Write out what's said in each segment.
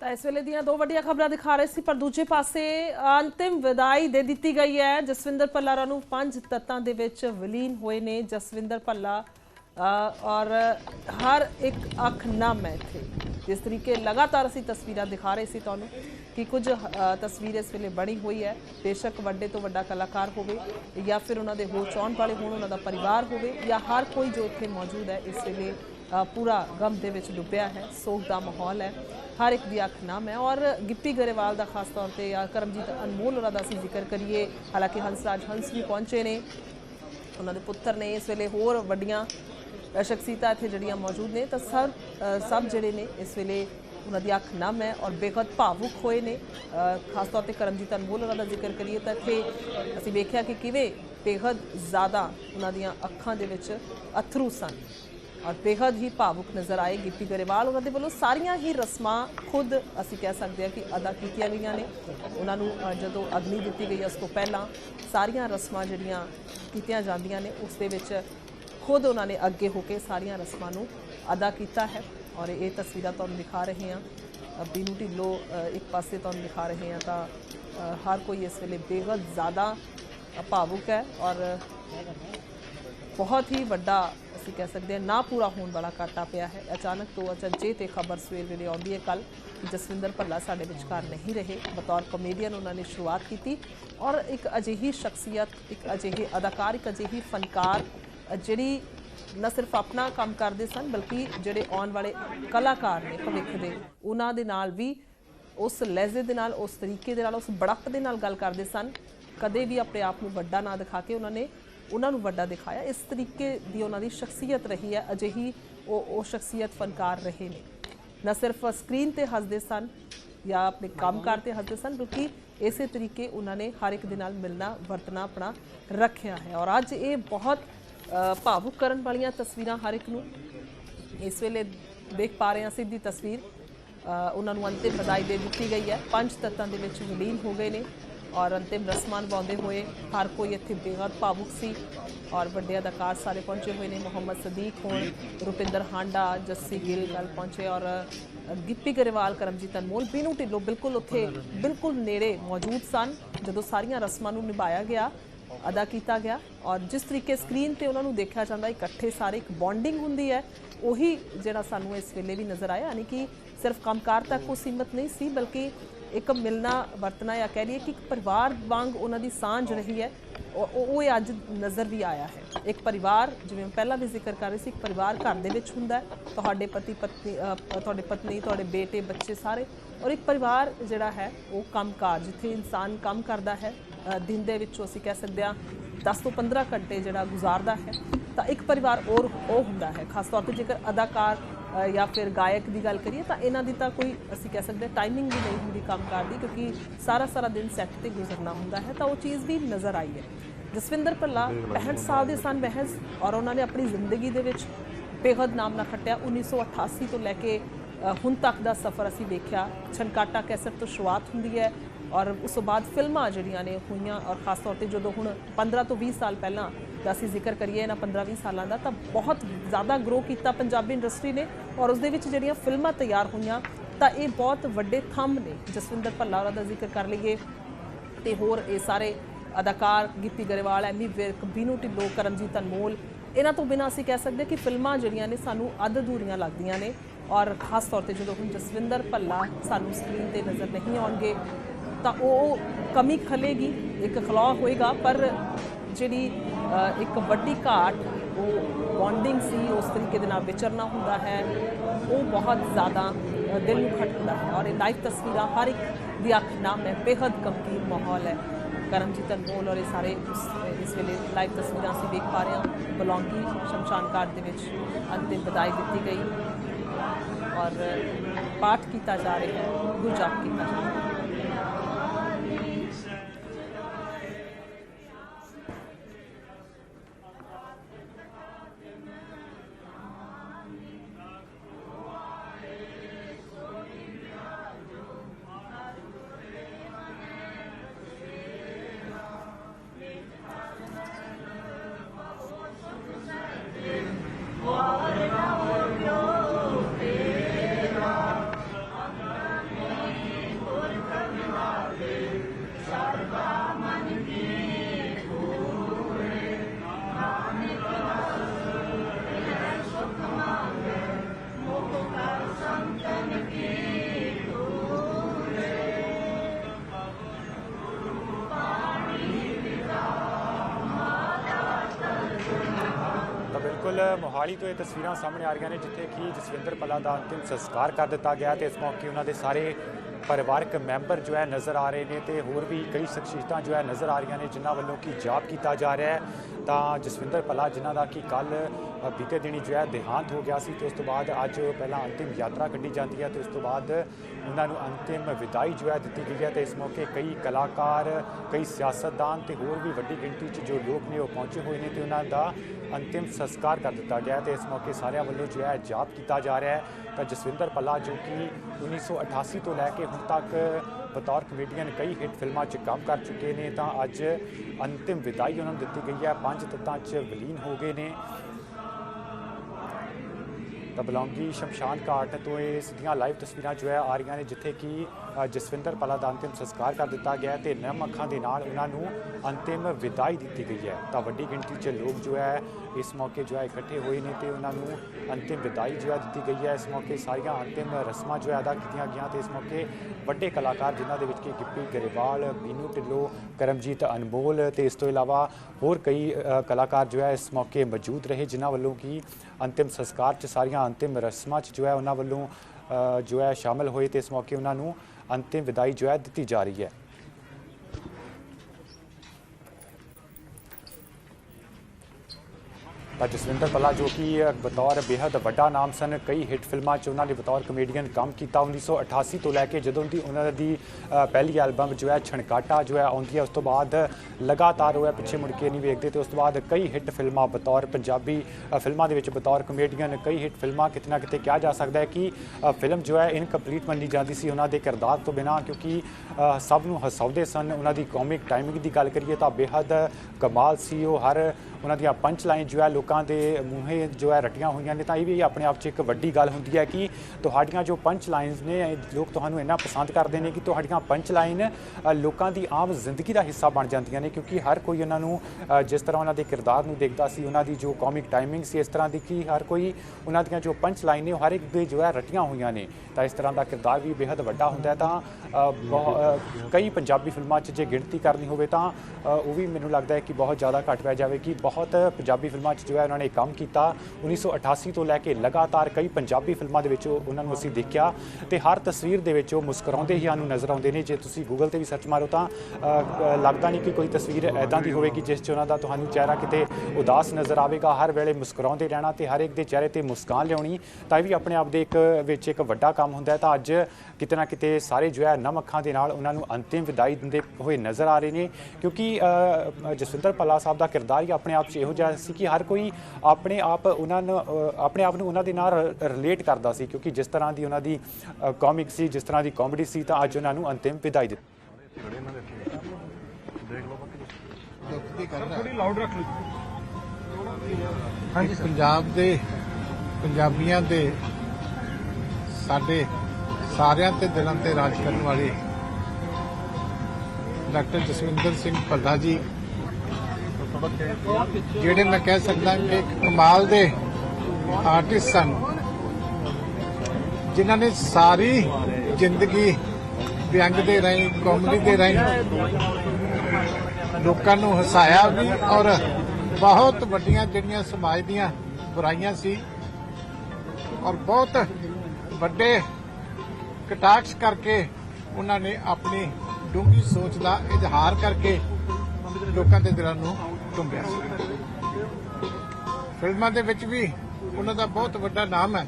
ਤਾਂ ਇਸ ਵੇਲੇ ਦੀਆਂ ਦੋ ਵੱਡੀਆਂ ਖਬਰਾਂ ਦਿਖਾ ਰਹੇ ਸੀ, ਪਰ ਦੂਜੇ ਪਾਸੇ ਅੰਤਿਮ ਵਿਦਾਈ ਦੇ ਦਿੱਤੀ ਗਈ ਹੈ। ਜਸਵਿੰਦਰ ਭੱਲਾ ਨੂੰ ਪੰਜ ਤੱਤਾਂ ਦੇ ਵਿੱਚ ਵਿਲੀਨ ਹੋਏ ਨੇ। ਜਸਵਿੰਦਰ ਭੱਲਾ ਔਰ ਹਰ ਇੱਕ ਅੱਖ ਨਮ ਹੈ ਇੱਥੇ। ਜਿਸ ਤਰੀਕੇ ਲਗਾਤਾਰ ਅਸੀਂ ਤਸਵੀਰਾਂ ਦਿਖਾ ਰਹੇ ਸੀ ਤੁਹਾਨੂੰ ਕਿ ਕੁਝ ਤਸਵੀਰ ਇਸ ਵੇਲੇ ਬਣੀ ਹੋਈ ਹੈ। ਬੇਸ਼ੱਕ ਵੱਡੇ ਤੋਂ ਵੱਡਾ ਕਲਾਕਾਰ ਹੋਵੇ ਜਾਂ ਫਿਰ ਉਹਨਾਂ ਦੇ ਹੋਰ ਚਾਹਣ ਵਾਲੇ ਹੋਣ, ਉਹਨਾਂ ਦਾ ਪਰਿਵਾਰ ਹੋਵੇ ਜਾਂ ਹਰ ਕੋਈ ਜੋ ਇੱਥੇ ਮੌਜੂਦ ਹੈ, ਇਸ ਵੇਲੇ ਪੂਰਾ ਗਮ ਦੇ ਵਿੱਚ ਡੁੱਬਿਆ ਹੈ, ਸੋਗ ਦਾ ਮਾਹੌਲ ਹੈ। ਹਰ ਇੱਕ ਦੀ ਅੱਖ ਨਮ ਹੈ ਔਰ ਗਿੱਪੀ ਗਰੇਵਾਲ ਦਾ ਖਾਸ ਤੌਰ ਤੇ ਜਾਂ ਕਰਮਜੀਤ ਅਨਮੋਲ ਹੋਰਾਂ ਦਾ ਅਸੀਂ ਜ਼ਿਕਰ ਕਰੀਏ। ਹਾਲਾਂਕਿ ਹੰਸਰਾਜ ਹੰਸ ਵੀ ਪਹੁੰਚੇ ਨੇ। ਉਹਨਾਂ ਦੇ ਪੁੱਤਰ ਨੇ ਇਸ ਵੇਲੇ ਹੋਰ ਵੱਡੀਆਂ ਸ਼ਖਸੀਅਤਾਂ ਇੱਥੇ ਜਿਹੜੀਆਂ ਮੌਜੂਦ ਨੇ, ਤਾਂ ਸਭ ਸਭ ਜਿਹੜੇ ਨੇ ਇਸ ਵੇਲੇ ਉਹਨਾਂ ਦੀ ਅੱਖ ਨਮ ਹੈ ਔਰ ਬੇਹੱਦ ਭਾਵੁਕ ਹੋਏ ਨੇ। ਖਾਸ ਤੌਰ ਤੇ ਕਰਮਜੀਤ ਅਨਮੋਲ ਹੋਰਾਂ ਦਾ ਜ਼ਿਕਰ ਕਰੀਏ ਤਾਂ ਇੱਥੇ ਅਸੀਂ ਵੇਖਿਆ ਕਿ ਕਿਵੇਂ ਬੇਹੱਦ ਜ਼ਿਆਦਾ ਉਹਨਾਂ ਦੀਆਂ ਅੱਖਾਂ ਦੇ ਵਿੱਚ ਅਥਰੂ ਸਨ। ਔਰ ਬੇਹੱਦ ਹੀ ਭਾਵੁਕ ਨਜ਼ਰ ਆਏ ਗਿੱਪੀ ਗਰੇਵਾਲ। ਉਹਨਾਂ ਦੇ ਵੱਲੋਂ ਸਾਰੀਆਂ ਹੀ ਰਸਮਾਂ ਖੁਦ ਅਸੀਂ ਕਹਿ ਸਕਦੇ ਹਾਂ ਕਿ ਅਦਾ ਕੀਤੀਆਂ ਗਈਆਂ ਨੇ। ਉਹਨਾਂ ਨੂੰ ਜਦੋਂ ਅਗਨੀ ਦਿੱਤੀ ਗਈ ਉਸ ਤੋਂ ਪਹਿਲਾਂ ਸਾਰੀਆਂ ਰਸਮਾਂ ਜਿਹੜੀਆਂ ਕੀਤੀਆਂ ਜਾਂਦੀਆਂ ਨੇ ਉਸ ਦੇ ਵਿੱਚ ਖੁਦ ਉਹਨਾਂ ਨੇ ਅੱਗੇ ਹੋ ਕੇ ਸਾਰੀਆਂ ਰਸਮਾਂ ਨੂੰ ਅਦਾ ਕੀਤਾ ਹੈ। ਔਰ ਇਹ ਤਸਵੀਰਾਂ ਤੁਹਾਨੂੰ ਦਿਖਾ ਰਹੇ ਹਾਂ। ਅ, ਬੀਨੂ ਢਿੱਲੋਂ ਇੱਕ ਪਾਸੇ ਤੁਹਾਨੂੰ ਦਿਖਾ ਰਹੇ ਹਾਂ ਤਾਂ ਹਰ ਕੋਈ ਇਸ ਵੇਲੇ ਬੇਹੱਦ ਜ਼ਿਆਦਾ ਭਾਵੁਕ ਹੈ। ਔਰ ਬਹੁਤ ਹੀ ਵੱਡਾ ਅਸੀਂ ਕਹਿ ਸਕਦੇ ਹਾਂ, ਨਾ ਪੂਰਾ ਹੋਣ ਵਾਲਾ ਘਾਟਾ ਪਿਆ ਹੈ। ਅਚਾਨਕ ਤੋਂ ਅਚਨਚੇ ਤੇ ਖਬਰ ਸਵੇਰ ਵੇਲੇ ਆਉਂਦੀ ਹੈ। ਕੱਲ ਜਸਵਿੰਦਰ ਭੱਲਾ ਸਾਡੇ ਵਿਚਕਾਰ ਨਹੀਂ ਰਹੇ। ਬਤੌਰ ਕਮੇਡੀਅਨ ਉਹਨਾਂ ਨੇ ਸ਼ੁਰੂਆਤ ਕੀਤੀ ਔਰ ਇੱਕ ਅਜਿਹੀ ਸ਼ਖਸੀਅਤ, ਇੱਕ ਅਜਿਹੇ ਅਦਾਕਾਰ, ਇੱਕ ਅਜਿਹੀ ਫਨਕਾਰ, ਜਿਹੜੀ ਨਾ ਸਿਰਫ ਆਪਣਾ ਕੰਮ ਕਰਦੇ ਸਨ, ਬਲਕਿ ਜਿਹੜੇ ਆਉਣ ਵਾਲੇ ਕਲਾਕਾਰ ਨੇ ਭਵਿੱਖ ਦੇ, ਉਹਨਾਂ ਦੇ ਨਾਲ ਵੀ ਉਸ ਲਹਿਜ਼ੇ ਦੇ ਨਾਲ, ਉਸ ਤਰੀਕੇ ਦੇ ਨਾਲ, ਉਸ ਬੜਕ ਦੇ ਨਾਲ ਗੱਲ ਕਰਦੇ ਸਨ। ਕਦੇ ਵੀ ਆਪਣੇ ਆਪ ਨੂੰ ਵੱਡਾ ਨਾ ਦਿਖਾ ਕੇ ਉਹਨਾਂ ਨੇ ਉਹਨਾਂ ਨੂੰ ਵੱਡਾ ਦਿਖਾਇਆ। ਇਸ ਤਰੀਕੇ ਦੀ ਉਹਨਾਂ ਦੀ ਸ਼ਖਸੀਅਤ ਰਹੀ ਹੈ। ਅਜਿਹੀ ਉਹ ਉਹ ਸ਼ਖਸੀਅਤ ਫਨਕਾਰ ਰਹੇ ਨੇ। ਨਾ ਸਿਰਫ ਸਕਰੀਨ ਤੇ ਹੱਸਦੇ ਸਨ ਜਾਂ ਆਪਣੇ ਕੰਮਕਾਰ ਤੇ ਹੱਸਦੇ ਸਨ, ਬਲਕਿ ਇਸੇ ਤਰੀਕੇ ਉਹਨਾਂ ਨੇ ਹਰ ਇੱਕ ਦੇ ਨਾਲ ਮਿਲਣਾ, ਵਰਤਣਾ, ਆਪਣਾ ਰੱਖਿਆ ਹੈ। ਔਰ ਅੱਜ ਇਹ ਬਹੁਤ ਭਾਵੁਕ ਕਰਨ ਵਾਲੀਆਂ ਤਸਵੀਰਾਂ ਹਰ ਇੱਕ ਨੂੰ ਇਸ ਵੇਲੇ ਦੇਖ ਪਾ ਰਹੇ ਹਾਂ। ਸਿੱਧੀ ਤਸਵੀਰ ਉਹਨਾਂ ਨੂੰ ਅੰਤਿਮ ਵਧਾਈ ਦੇ ਦਿੱਤੀ ਗਈ ਹੈ। ਪੰਜ ਤੱਤਾਂ ਦੇ ਵਿੱਚ ਵਿਲੀਨ ਹੋ ਗਏ ਨੇ। ਔਰ ਅੰਤਿਮ ਰਸਮਾਂ ਨਿਭਾਉਂਦੇ ਹੋਏ ਹਰ ਕੋਈ ਇੱਥੇ ਬੇਹੱਦ ਭਾਵੁਕ ਸੀ ਔਰ ਵੱਡੇ ਅਦਾਕਾਰ ਸਾਰੇ ਪਹੁੰਚੇ ਹੋਏ ਨੇ, ਮੁਹੰਮਦ ਸਦੀਕ ਹੋਣ, ਰੁਪਿੰਦਰ ਹਾਂਡਾ, ਜੱਸੀ ਗਿੱਲ ਨਾਲ ਪਹੁੰਚੇ ਔਰ ਗਿੱਪੀ ਗਰੇਵਾਲ, ਕਰਮਜੀਤ ਅਨਮੋਲ, ਬੀਨੂ ਢਿੱਲੋਂ ਬਿਲਕੁਲ ਉੱਥੇ ਬਿਲਕੁਲ ਨੇੜੇ ਮੌਜੂਦ ਸਨ, ਜਦੋਂ ਸਾਰੀਆਂ ਰਸਮਾਂ ਨੂੰ ਨਿਭਾਇਆ ਗਿਆ, ਅਦਾ ਕੀਤਾ ਗਿਆ ਔਰ ਜਿਸ ਤਰੀਕੇ ਸਕਰੀਨ ਤੇ ਉਹਨਾਂ ਨੂੰ ਦੇਖਿਆ ਜਾਂਦਾ, ਇਕੱਠੇ ਸਾਰੇ ਇੱਕ ਬੌਂਡਿੰਗ ਹੁੰਦੀ ਹੈ, ਉਹੀ ਜਿਹੜਾ ਸਾਨੂੰ ਇਸ ਵੇਲੇ ਵੀ ਨਜ਼ਰ ਆਇਆ, ਯਾਨੀ ਕਿ ਸਿਰਫ ਕੰਮਕਾਰ ਤੱਕ ਉਹ ਸੀਮਤ ਨਹੀਂ ਸੀ, ਬਲਕਿ ਇੱਕ ਮਿਲਣਾ, ਵਰਤਣਾ ਜਾਂ ਕਹਿ ਲਈਏ ਕਿ ਇੱਕ ਪਰਿਵਾਰ ਵਾਂਗ ਉਹਨਾਂ ਦੀ ਸਾਂਝ ਰਹੀ ਹੈ, ਉਹ ਇਹ ਅੱਜ ਨਜ਼ਰ ਵੀ ਆਇਆ ਹੈ। ਇੱਕ ਪਰਿਵਾਰ, ਜਿਵੇਂ ਪਹਿਲਾਂ ਵੀ ਜ਼ਿਕਰ ਕਰ ਰਹੇ ਸੀ, ਇੱਕ ਪਰਿਵਾਰ ਘਰ ਦੇ ਵਿੱਚ ਹੁੰਦਾ ਤੁਹਾਡੇ ਪਤੀ, ਪਤਨੀ ਤੁਹਾਡੇ ਪਤਨੀ, ਤੁਹਾਡੇ ਬੇਟੇ, ਬੱਚੇ ਸਾਰੇ, ਔਰ ਇੱਕ ਪਰਿਵਾਰ ਜਿਹੜਾ ਹੈ, ਉਹ ਕੰਮਕਾਰ, ਜਿੱਥੇ ਇਨਸਾਨ ਕੰਮ ਕਰਦਾ ਹੈ ਦਿਨ ਦੇ ਵਿੱਚੋਂ ਅਸੀਂ ਕਹਿ ਸਕਦੇ ਹਾਂ 10 ਤੋਂ 15 ਘੰਟੇ ਜਿਹੜਾ ਗੁਜ਼ਾਰਦਾ ਹੈ, ਤਾਂ ਇੱਕ ਪਰਿਵਾਰ ਔਰ ਉਹ ਹੁੰਦਾ ਹੈ। ਖਾਸ ਤੌਰ ਤੇ ਜੇਕਰ ਅਦਾਕਾਰ ਜਾਂ ਫਿਰ ਗਾਇਕ ਦੀ ਗੱਲ ਕਰੀਏ ਤਾਂ ਇਹਨਾਂ ਦੀ ਤਾਂ ਕੋਈ ਅਸੀਂ ਕਹਿ ਸਕਦੇ ਟਾਈਮਿੰਗ ਵੀ ਨਹੀਂ ਹੁੰਦੀ ਕੰਮਕਾਰ ਦੀ ਕਿਉਂਕਿ ਸਾਰਾ ਸਾਰਾ ਦਿਨ ਸੈੱਟ ਤੇ ਗੁਜ਼ਰਨਾ ਹੁੰਦਾ ਹੈ ਤਾਂ ਉਹ ਚੀਜ਼ ਵੀ ਨਜ਼ਰ ਆਈ ਹੈ। ਜਸਵਿੰਦਰ ਭੱਲਾ 65 ਸਾਲ ਦੇ ਸਨ ਮਹਿਜ਼ ਔਰ ਉਹਨਾਂ ਨੇ ਆਪਣੀ ਜ਼ਿੰਦਗੀ ਦੇ ਵਿੱਚ ਬੇਹੱਦ ਨਾਮ ਨਾ ਖੱਟਿਆ। 1988 ਤੋਂ ਲੈ ਕੇ ਹੁਣ ਤੱਕ ਦਾ ਸਫ਼ਰ ਅਸੀਂ ਦੇਖਿਆ। ਛਨਕਾਟਾ ਕੈਸਟ ਤੋਂ ਸ਼ੁਰੂਆਤ ਹੁੰਦੀ ਹੈ ਔਰ ਉਸ ਤੋਂ ਬਾਅਦ ਫਿਲਮਾਂ ਜਿਹੜੀਆਂ ਨੇ ਹੋਈਆਂ ਔਰ ਖਾਸ ਤੌਰ ਤੇ ਜਦੋਂ ਹੁਣ 15 ਤੋਂ 20 ਸਾਲ ਪਹਿਲਾਂ ਦਾ ਅਸੀਂ ਜ਼ਿਕਰ ਕਰੀਏ ਇਹਨਾਂ 15-20 ਸਾਲਾਂ ਦਾ, ਤਾਂ ਬਹੁਤ ਜ਼ਿਆਦਾ ਗਰੋ ਕੀਤਾ ਪੰਜਾਬੀ ਇੰਡਸਟਰੀ ਨੇ ਔਰ ਉਸ ਦੇ ਵਿੱਚ ਜਿਹੜੀਆਂ ਫਿਲਮਾਂ ਤਿਆਰ ਹੋਈਆਂ, ਤਾਂ ਇਹ ਬਹੁਤ ਵੱਡੇ ਥੰਮ ਨੇ। ਜਸਵਿੰਦਰ ਭੱਲਾ ਹੋਰਾਂ ਦਾ ਜ਼ਿਕਰ ਕਰ ਲਈਏ ਤੇ ਹੋਰ ਇਹ ਸਾਰੇ ਅਦਾਕਾਰ ਗਿੱਪੀ ਗਰੇਵਾਲ, ਐਮੀ ਵਿਰਕ, ਬੀਨੂ ਢਿੱਲੋਂ, ਕਰਮਜੀਤ ਅਨਮੋਲ, ਇਹਨਾਂ ਤੋਂ ਬਿਨਾਂ ਅਸੀਂ ਕਹਿ ਸਕਦੇ ਕਿ ਫਿਲਮਾਂ ਜਿਹੜੀਆਂ ਨੇ ਸਾਨੂੰ ਅੱਧ ਅਧੂਰੀਆਂ ਲੱਗਦੀਆਂ ਨੇ ਔਰ ਖਾਸ ਤੌਰ ਤੇ ਜਦੋਂ ਹੁਣ ਜਸਵਿੰਦਰ ਭੱਲਾ ਸਾਨੂੰ ਸਕਰੀਨ ਤੇ ਨਜ਼ਰ ਨਹੀਂ ਆਉਣਗੇ, ਤਾਂ ਉਹ ਕਮੀ ਖਲੇਗੀ, ਇੱਕ ਖਲਾਅ ਹੋਏਗਾ, ਪਰ ਜਿਹੜੀ ਇੱਕ ਵੱਡੀ ਘਾਟ, ਉਹ ਬੌਂਡਿੰਗ ਸੀ, ਉਸ ਤਰੀਕੇ ਦੇ ਨਾਲ ਵਿਚਰਨਾ ਹੁੰਦਾ ਹੈ। ਉਹ ਬਹੁਤ ਜ਼ਿਆਦਾ ਦਿਲ ਨੂੰ ਖਟਕਦਾ ਹੈ। ਔਰ ਇਹ ਲਾਈਵ ਤਸਵੀਰਾਂ ਹਰ ਇੱਕ ਦੀ ਅੱਖ ਨਾਮ ਹੈ ਬੇहद ਗਮਗੀਨ ਮਾਹੌਲ ਹੈ। ਕਰਮਜੀਤ ਅਨਮੋਲ ਔਰ ਇਹ ਸਾਰੇ ਇਸ ਵੇਲੇ ਲਾਈਵ ਤਸਵੀਰਾਂ ਅਸੀਂ ਦੇਖ ਪਾ ਰਹੇ ਹਾਂ। ਬਲੌਂਗੀ ਸ਼ਮਸ਼ਾਨ ਘਾਟ ਦੇ ਵਿੱਚ ਅੰਤਿਮ ਵਿਦਾਈ ਦਿੱਤੀ ਗਈ। ਔਰ ਪਾਠ ਕੀਤਾ ਜਾ ਰਿਹਾ ਹੈ ਗੁਰਜਾਪ ਕੀਤਾ ਜਾ ਰਿਹਾ ਹੈ। ਮੋਹਾਲੀ ਤੋਂ ਇਹ ਤਸਵੀਰਾਂ ਸਾਹਮਣੇ ਆ ਰਹੀਆਂ ਨੇ, ਜਿੱਥੇ ਕਿ ਜਸਵਿੰਦਰ ਪੱਲਾ ਦਾ ਅੰਤਿਮ ਸੰਸਕਾਰ ਕਰ ਦਿੱਤਾ ਗਿਆ ਤੇ ਇਸ ਮੌਕੇ ਉਹਨਾਂ ਦੇ ਸਾਰੇ ਪਰਿਵਾਰਕ ਮੈਂਬਰ ਜੋ ਹੈ ਨਜ਼ਰ ਆ ਰਹੇ ਨੇ ਤੇ ਹੋਰ ਵੀ ਕਈ ਸ਼ਖਸੀਅਤਾਂ ਜੋ ਹੈ ਨਜ਼ਰ ਆ ਰਹੀਆਂ ਨੇ, ਜਿਨ੍ਹਾਂ ਵੱਲੋਂ ਕੀ ਜਾਪ ਕੀਤਾ ਜਾ ਰਿਹਾ ਹੈ। ਤਾਂ ਜਸਵਿੰਦਰ ਪੱਲਾ ਜਿਨ੍ਹਾਂ ਦਾ ਕਿ ਕੱਲ ਬੀਤੇ ਦਿਨੀ ਜੋ ਹੈ ਦੇਹਾਂਤ ਹੋ ਗਿਆ ਸੀ ਤੇ ਉਸ ਤੋਂ ਬਾਅਦ ਅੱਜ ਪਹਿਲਾਂ ਅੰਤਿਮ ਯਾਤਰਾ ਕੱਢੀ ਜਾਂਦੀ ਹੈ ਤੇ ਉਸ ਤੋਂ ਬਾਅਦ ਉਹਨਾਂ ਨੂੰ ਅੰਤਿਮ ਵਿਦਾਈ ਜੋ ਹੈ ਦਿੱਤੀ ਗਈ ਹੈ ਤੇ ਇਸ ਮੌਕੇ ਕਈ ਕਲਾਕਾਰ, ਕਈ ਸਿਆਸਤਦਾਨ ਤੇ ਹੋਰ ਵੀ ਵੱਡੀ ਗਿਣਤੀ 'ਚ ਜੋ ਲੋਕ ਨੇ ਉਹ ਪਹੁੰਚੇ ਹੋਏ ਨੇ ਤੇ ਉਹਨਾਂ ਦਾ ਅੰਤਿਮ ਸੰਸਕਾਰ ਕਰ ਦਿੱਤਾ ਗਿਆ ਤੇ ਇਸ ਮੌਕੇ ਸਾਰਿਆਂ ਵੱਲੋਂ ਜੋ ਹੈ ਜਾਪ ਕੀਤਾ ਜਾ ਰਿਹਾ ਹੈ। ਤਾਂ ਜਸਵਿੰਦਰ ਪੱਲਾ ਜੋ ਕਿ 1988 ਤੋਂ ਲੈ ਕੇ ਹੁਣ ਤੱਕ ਬਤੌਰ ਕਮੇਡੀਅਨ ਕਈ ਹਿੱਟ ਫਿਲਮਾਂ 'ਚ ਕੰਮ ਕਰ ਚੁੱਕੇ ਨੇ, ਤਾਂ ਅੱਜ ਅੰਤਿਮ ਵਿਦਾਈ ਉਹਨਾਂ ਨੂੰ ਦਿੱਤੀ ਗਈ ਹੈ। ਪੰਜ ਤੱਤਾਂ 'ਚ ਵਿਲੀਨ ਹੋ ਗਏ ਨੇ। ਤਾਂ ਬਲੌਂਗੀ ਸ਼ਮਸ਼ਾਨ ਘਾਟ ਤੋਂ ਇਹ ਸਿੱਧੀਆਂ ਲਾਈਵ ਤਸਵੀਰਾਂ ਜੋ ਹੈ ਆ ਰਹੀਆਂ ਨੇ, ਜਿੱਥੇ ਕਿ ਜਸਵਿੰਦਰ ਪਲਾ ਦਾ ਅੰਤਿਮ ਸੰਸਕਾਰ ਕਰ ਦਿੱਤਾ ਗਿਆ ਹੈ ਤੇ ਨਮ ਅੱਖਾਂ ਦੇ ਨਾਲ ਉਹਨਾਂ ਨੂੰ ਅੰਤਿਮ ਵਿਦਾਈ ਦਿੱਤੀ ਗਈ ਹੈ। ਤਾਂ ਵੱਡੀ ਗਿਣਤੀ 'ਚ ਲੋਕ ਜੋ ਹੈ, ਇਸ ਮੌਕੇ ਜੋ ਹੈ ਇਕੱਠੇ ਹੋਏ ਨੇ ਤੇ ਉਹਨਾਂ ਨੂੰ ਅੰਤਿਮ ਵਿਦਾਈ ਜੋ ਹੈ ਦਿੱਤੀ ਗਈ ਹੈ। ਇਸ ਮੌਕੇ ਸਾਰੀਆਂ ਅੰਤਿਮ ਰਸਮਾਂ ਜੋ ਹੈ ਅਦਾ ਕੀਤੀਆਂ ਗਈਆਂ ਤੇ ਇਸ ਮੌਕੇ ਵੱਡੇ ਕਲਾਕਾਰ ਜਿਨ੍ਹਾਂ ਦੇ ਵਿੱਚ ਕਿ ਗਿੱਪੀ ਗਰੇਵਾਲ, ਬੀਨੂ ਢਿੱਲੋਂ, ਕਰਮਜੀਤ ਅਨਮੋਲ ਤੇ ਇਸ ਤੋਂ ਇਲਾਵਾ ਹੋਰ ਕਈ ਕਲਾਕਾਰ ਜੋ ਹੈ ਇਸ ਮੌਕੇ ਮੌਜੂਦ ਰਹੇ, ਜਿਨ੍ਹਾਂ ਵੱਲੋਂ ਕਿ ਅੰਤਿਮ ਸੰਸਕਾਰ 'ਚ ਸਾਰੀਆਂ ਅੰਤਿਮ ਰਸਮਾਂ 'ਚ ਜੋ ਹੈ ਉਹਨਾਂ ਵੱਲੋਂ ਜੋ ਹੈ ਸ਼ਾਮਲ ਹੋਏ ਤੇ ਇਸ ਮੌਕੇ ਉਹਨਾਂ ਨੂੰ ਅੰਤਿਮ ਵਿਦਾਈ ਜੋ ਹੈ ਦਿੱਤੀ ਜਾ ਰਹੀ ਹੈ। ਜਸਵਿੰਦਰ ਪੱਲਾ ਜੋ ਕਿ ਬਤੌਰ ਬੇहद ਵੱਡਾ ਨਾਮ ਸਨ, ਕਈ ਹਿੱਟ ਫਿਲਮਾਂ 'ਚ ਉਹਨਾਂ ਨੇ ਬਤੌਰ ਕਮੇਡੀਅਨ ਕੰਮ ਕੀਤਾ। 1988 ਤੋਂ ਲੈ ਕੇ ਜਦੋਂ ਦੀ ਉਹਨਾਂ ਦੀ ਪਹਿਲੀ ਐਲਬਮ ਜੋ ਹੈ, ਛਣਕਾਟਾ ਜੋ ਹੈ, ਆਉਂਦੀ ਹੈ, ਉਸ ਤੋਂ ਬਾਅਦ ਲਗਾਤਾਰ ਉਹ ਪਿੱਛੇ ਮੁੜ ਕੇ ਨਹੀਂ ਵੇਖਦੇ। ਤੇ ਉਸ ਤੋਂ ਬਾਅਦ ਕਈ ਹਿੱਟ ਫਿਲਮਾਂ ਬਤੌਰ ਪੰਜਾਬੀ ਫਿਲਮਾਂ ਦੇ ਵਿੱਚ ਬਤੌਰ ਕਮੇਡੀਅਨ ਕਈ ਹਿੱਟ ਫਿਲਮਾਂ ਕਿਤੇ ਨਾ ਕਿਤੇ ਕਿਹਾ ਜਾ ਸਕਦਾ ਹੈ ਕਿ ਫਿਲਮ ਜੋ ਹੈ ਇਨਕੰਪਲੀਟ ਮੰਨੀ ਜਾਂਦੀ ਸੀ ਉਹਨਾਂ ਦੇ ਕਿਰਦਾਰ ਤੋਂ ਬਿਨਾ, ਕਿਉਂਕਿ ਸਭ ਨੂੰ ਹਸਾਉਂਦੇ ਸਨ। ਉਹਨਾਂ ਦੀ ਕਾਮਿਕ ਟਾਈਮਿੰਗ ਦੀ ਗੱਲ ਕਰੀਏ ਤਾਂ ਬੇਹੱਦ ਕਮਾਲ ਸੀ ਉਹ। ਹਰ ਉਹਨਾਂ ਦੀਆਂ ਪੰਚ ਲਾਈਨ ਜੋ ਹੈ, ਲੋਕ ਲੋਕਾਂ ਦੇ ਮੂੰਹੇ ਜੋ ਹੈ ਰਟੀਆਂ ਹੋਈਆਂ ਨੇ ਤਾਂ ਇਹ ਵੀ ਆਪਣੇ ਆਪ 'ਚ ਇੱਕ ਵੱਡੀ ਗੱਲ ਹੁੰਦੀ ਹੈ ਕਿ ਤੁਹਾਡੀਆਂ ਜੋ ਪੰਚ ਲਾਈਨਸ ਨੇ ਲੋਕ ਤੁਹਾਨੂੰ ਇੰਨਾ ਪਸੰਦ ਕਰਦੇ ਨੇ ਕਿ ਤੁਹਾਡੀਆਂ ਪੰਚ ਲਾਈਨ ਲੋਕਾਂ ਦੀ ਆਮ ਜ਼ਿੰਦਗੀ ਦਾ ਹਿੱਸਾ ਬਣ ਜਾਂਦੀਆਂ ਨੇ ਕਿਉਂਕਿ ਹਰ ਕੋਈ ਉਹਨਾਂ ਨੂੰ ਜਿਸ ਤਰ੍ਹਾਂ ਉਹਨਾਂ ਦੇ ਕਿਰਦਾਰ ਨੂੰ ਦੇਖਦਾ ਸੀ ਉਹਨਾਂ ਦੀ ਜੋ ਕਾਮਿਕ ਟਾਈਮਿੰਗ ਸੀ ਇਸ ਤਰ੍ਹਾਂ ਦੀ ਕਿ ਹਰ ਕੋਈ ਉਹਨਾਂ ਦੀਆਂ ਜੋ ਪੰਚ ਲਾਈਨ ਨੇ ਉਹ ਹਰ ਇੱਕ ਦੇ ਜੋ ਹੈ ਰਟੀਆਂ ਹੋਈਆਂ ਨੇ। ਤਾਂ ਇਸ ਤਰ੍ਹਾਂ ਦਾ ਕਿਰਦਾਰ ਵੀ ਬੇहद ਵੱਡਾ ਹੁੰਦਾ ਤਾਂ ਅ, ਕਈ ਪੰਜਾਬੀ ਫਿਲਮਾਂ 'ਚ ਜੇ ਗਿਣਤੀ ਕਰਨੀ ਹੋਵੇ ਤਾਂ ਉਹ ਵੀ ਮੈਨੂੰ ਲੱਗਦਾ ਹੈ ਕਿ ਬਹੁਤ ਜ਼ਿਆਦਾ ਘੱਟ ਪੈ ਜਾਵੇ ਕਿ ਬਹੁਤ ਪੰਜਾਬੀ ਫਿਲਮਾਂ 'ਚ ਜੋ ਹੈ ਉਹਨਾਂ ਨੇ ਕੰਮ ਕੀਤਾ। 1988 ਤੋਂ ਲੈ ਕੇ ਲਗਾਤਾਰ ਕਈ ਪੰਜਾਬੀ ਫਿਲਮਾਂ ਦੇ ਵਿੱਚ ਉਹਨਾਂ ਨੂੰ ਅਸੀਂ ਦੇਖਿਆ ਤੇ ਹਰ ਤਸਵੀਰ ਦੇ ਵਿੱਚ ਉਹ ਮੁਸਕਰਾਉਂਦੇ ਹੀ ਸਾਨੂੰ ਨਜ਼ਰ ਆਉਂਦੇ ਨੇ। ਜੇ ਤੁਸੀਂ ਗੂਗਲ ਤੇ ਵੀ ਸਰਚ ਮਾਰੋ ਤਾਂ ਲੱਗਦਾ ਨਹੀਂ ਕਿ ਕੋਈ ਤਸਵੀਰ ਐਦਾਂ ਦੀ ਹੋਵੇਗੀ ਜਿਸ 'ਚ ਉਹਨਾਂ ਦਾ ਤੁਹਾਨੂੰ ਚਿਹਰਾ ਕਿਤੇ ਉਦਾਸ ਨਜ਼ਰ ਆਵੇਗਾ। ਹਰ ਵੇਲੇ ਮੁਸਕਰਾਉਂਦੇ ਰਹਿਣਾ ਤੇ ਹਰ ਇੱਕ ਦੇ ਚਿਹਰੇ ਤੇ ਮੁਸਕਾਨ ਲਿਆਉਣੀ, ਤਾਂ ਇਹ ਵੀ ਆਪਣੇ ਆਪ ਦੇ ਇੱਕ ਵਿੱਚ ਇੱਕ ਵੱਡਾ ਕੰਮ ਹੁੰਦਾ ਹੈ। ਤਾਂ ਅੱਜ ਕਿਤੇ ਨਾ ਕਿਤੇ ਸਾਰੇ ਜੋ ਹੈ ਨਮ ਅੱਖਾਂ ਦੇ ਨਾਲ ਉਹਨਾਂ ਨੂੰ ਅੰਤਿਮ ਵਿਦਾਈ ਦਿੰਦੇ ਹੋਏ ਨਜ਼ਰ ਆ ਰਹੇ ਨੇ। ਕਿਉਂਕਿ ਜਸਵਿੰਦਰ ਪੱਲਾ ਸਾਹਿਬ ਦਾ ਕਿਰਦਾਰ ਹੀ ਆਪਣੇ ਆਪ 'ਚ ਇਹੋ ਜਿਹਾ ਸੀ ਕਿ ਹਰ ਕੋਈ ਆਪਣੇ ਆਪ ਉਹਨਾਂ ਨੂੰ ਆਪਣੇ ਆਪ ਨੂੰ ਉਹਨਾਂ ਦੇ ਨਾਲ ਰਿਲੇਟ ਕਰਦਾ ਸੀ, ਕਿਉਂਕਿ ਜਿਸ ਤਰ੍ਹਾਂ ਦੀ ਉਹਨਾਂ ਦੀ ਕਾਮਿਕ ਸੀ, ਜਿਸ ਤਰ੍ਹਾਂ ਦੀ ਕਾਮੇਡੀ ਸੀ, ਤਾਂ ਅੱਜ ਉਹਨਾਂ ਨੂੰ ਅੰਤਿਮ ਵਿਦਾਈ ਦਿੱਤੀ। ਥੋੜੀ ਲਾਊਡ ਰੱਖ ਲਓ ਹਾਂਜੀ, ਪੰਜਾਬ ਦੇ ਪੰਜਾਬੀਆਂ ਦੇ, ਸਾਡੇ ਸਾਰਿਆਂ ਤੇ ਦਿਲਾਂ ਤੇ ਰਾਜ ਕਰਨ ਵਾਲੇ ਡਾਕਟਰ ਜਸਵਿੰਦਰ ਸਿੰਘ ਭੱਲਾ ਜੀ ਜਿਹੜੇ ਮੈਂ ਕਹਿ ਸਕਦਾ ਕਿ ਇੱਕ ਕਮਾਲ ਦੇ ਆਰਟਿਸਟ ਸਨ, ਜਿਨ੍ਹਾਂ ਨੇ ਸਾਰੀ ਜ਼ਿੰਦਗੀ ਵਿਅੰਗ ਦੇ ਰਾਹੀਂ ਕਾਮੇਡੀ ਦੇ ਰਾਹੀਂ, ਲੋਕਾਂ ਨੂੰ ਹਸਾਇਆ ਵੀ ਔਰ ਬਹੁਤ ਵੱਡੀਆਂ ਜਿਹੜੀਆਂ ਸਮਾਜ ਦੀਆਂ ਬੁਰਾਈਆਂ ਸੀ ਔਰ ਬਹੁਤ ਵੱਡੇ ਕਟਾਕਸ਼ ਕਰਕੇ ਉਹਨਾਂ ਨੇ ਆਪਣੀ ਡੂੰਘੀ ਸੋਚ ਦਾ ਇਜ਼ਹਾਰ ਕਰਕੇ ਲੋਕਾਂ ਦੇ ਦਿਲਾਂ ਨੂੰ ਟੁੰਬਿਆ ਸੀ। ਫਿਲਮਾਂ ਦੇ ਵਿੱਚ ਵੀ ਉਹਨਾਂ ਦਾ ਬਹੁਤ ਵੱਡਾ ਨਾਮ ਹੈ।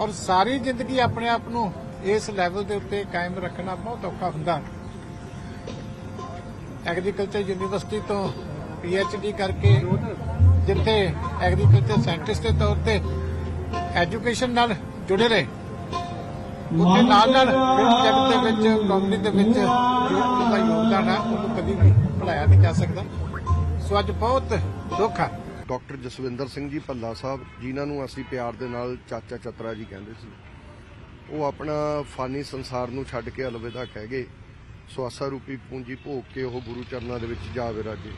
ਔਰ ਸਾਰੀ ਜ਼ਿੰਦਗੀ ਆਪਣੇ ਆਪ ਨੂੰ ਇਸ ਲੈਵਲ ਦੇ ਉੱਤੇ ਕਾਇਮ ਰੱਖਣਾ ਬਹੁਤ ਔਖਾ ਹੁੰਦਾ। ਐਗਰੀਕਲਚਰ ਯੂਨੀਵਰਸਿਟੀ ਤੋਂ ਪੀ ਐਚ ਡੀ ਕਰਕੇ ਜਿੱਥੇ ਐਗਰੀਕਲਚਰ ਸਾਇੰਟਿਸਟ ਦੇ ਤੌਰ ਤੇ ਐਜੂਕੇਸ਼ਨ ਨਾਲ ਜੁੜੇ ਰਹੇ। ਉੱਥੇ ਨਾਲ ਨਾਲ ਜਗਤ ਦੇ ਵਿੱਚ ਕਾਮੇਡੀ ਦੇ ਵਿੱਚ ਜੋ ਉਹਦਾ ਯੋਗਦਾਨ ਹੈ, ਉਹਨੂੰ ਕਦੀ ਵੀ ਭੁਲਾਇਆ ਨਹੀਂ ਜਾ ਸਕਦਾ। ਸੋ ਅੱਜ ਬਹੁਤ ਦੁੱਖ ਹੈ ਡਾਕਟਰ ਜਸਵਿੰਦਰ ਸਿੰਘ ਜੀ ਭੱਲਾ ਸਾਹਿਬ, ਜਿਨ੍ਹਾਂ ਨੂੰ ਅਸੀਂ ਪਿਆਰ ਦੇ ਨਾਲ ਚਾਚਾ ਚਤਰਾ ਜੀ ਕਹਿੰਦੇ ਸੀ। ਉਹ ਆਪਣਾ ਫਾਨੀ ਸੰਸਾਰ ਨੂੰ ਛੱਡ ਕੇ ਅਲਵਿਦਾ ਕਹਿ ਗਏ। ਸਵਾਸਾ ਰੂਪੀ ਪੂੰਜੀ ਭੋਗ ਕੇ ਉਹ ਗੁਰੂ ਚਰਨਾਂ ਦੇ ਵਿੱਚ ਜਾ ਵਿਰਾਜੇ।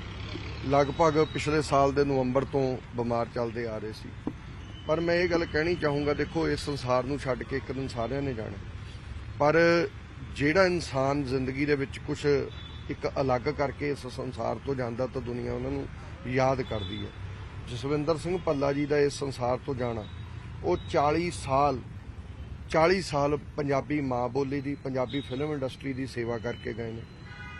ਲਗਭਗ ਪਿਛਲੇ ਸਾਲ ਦੇ ਨਵੰਬਰ ਤੋਂ ਬਿਮਾਰ ਚੱਲਦੇ ਆ ਰਹੇ ਸੀ। ਪਰ ਮੈਂ ਇਹ ਗੱਲ ਕਹਿਣੀ ਚਾਹੂੰਗਾ, ਦੇਖੋ, ਇਸ ਸੰਸਾਰ ਨੂੰ ਛੱਡ ਕੇ ਇੱਕ ਦਿਨ ਸਾਰਿਆਂ ਨੇ ਜਾਣਾ। ਪਰ ਜਿਹੜਾ ਇਨਸਾਨ ਜ਼ਿੰਦਗੀ ਦੇ ਵਿੱਚ ਕੁਝ ਇੱਕ ਅਲੱਗ ਕਰਕੇ ਇਸ ਸੰਸਾਰ ਤੋਂ ਜਾਂਦਾ ਤਾਂ ਦੁਨੀਆ ਉਹਨਾਂ ਨੂੰ ਯਾਦ ਕਰਦੀ ਹੈ। ਜਸਵਿੰਦਰ ਸਿੰਘ ਭੱਲਾ ਜੀ ਦਾ ਇਸ ਸੰਸਾਰ ਤੋਂ ਜਾਣਾ, ਉਹ 40 ਸਾਲ 40 ਸਾਲ ਪੰਜਾਬੀ ਮਾਂ ਬੋਲੀ ਦੀ, ਪੰਜਾਬੀ ਫਿਲਮ ਇੰਡਸਟਰੀ ਦੀ ਸੇਵਾ ਕਰਕੇ ਗਏ ਨੇ।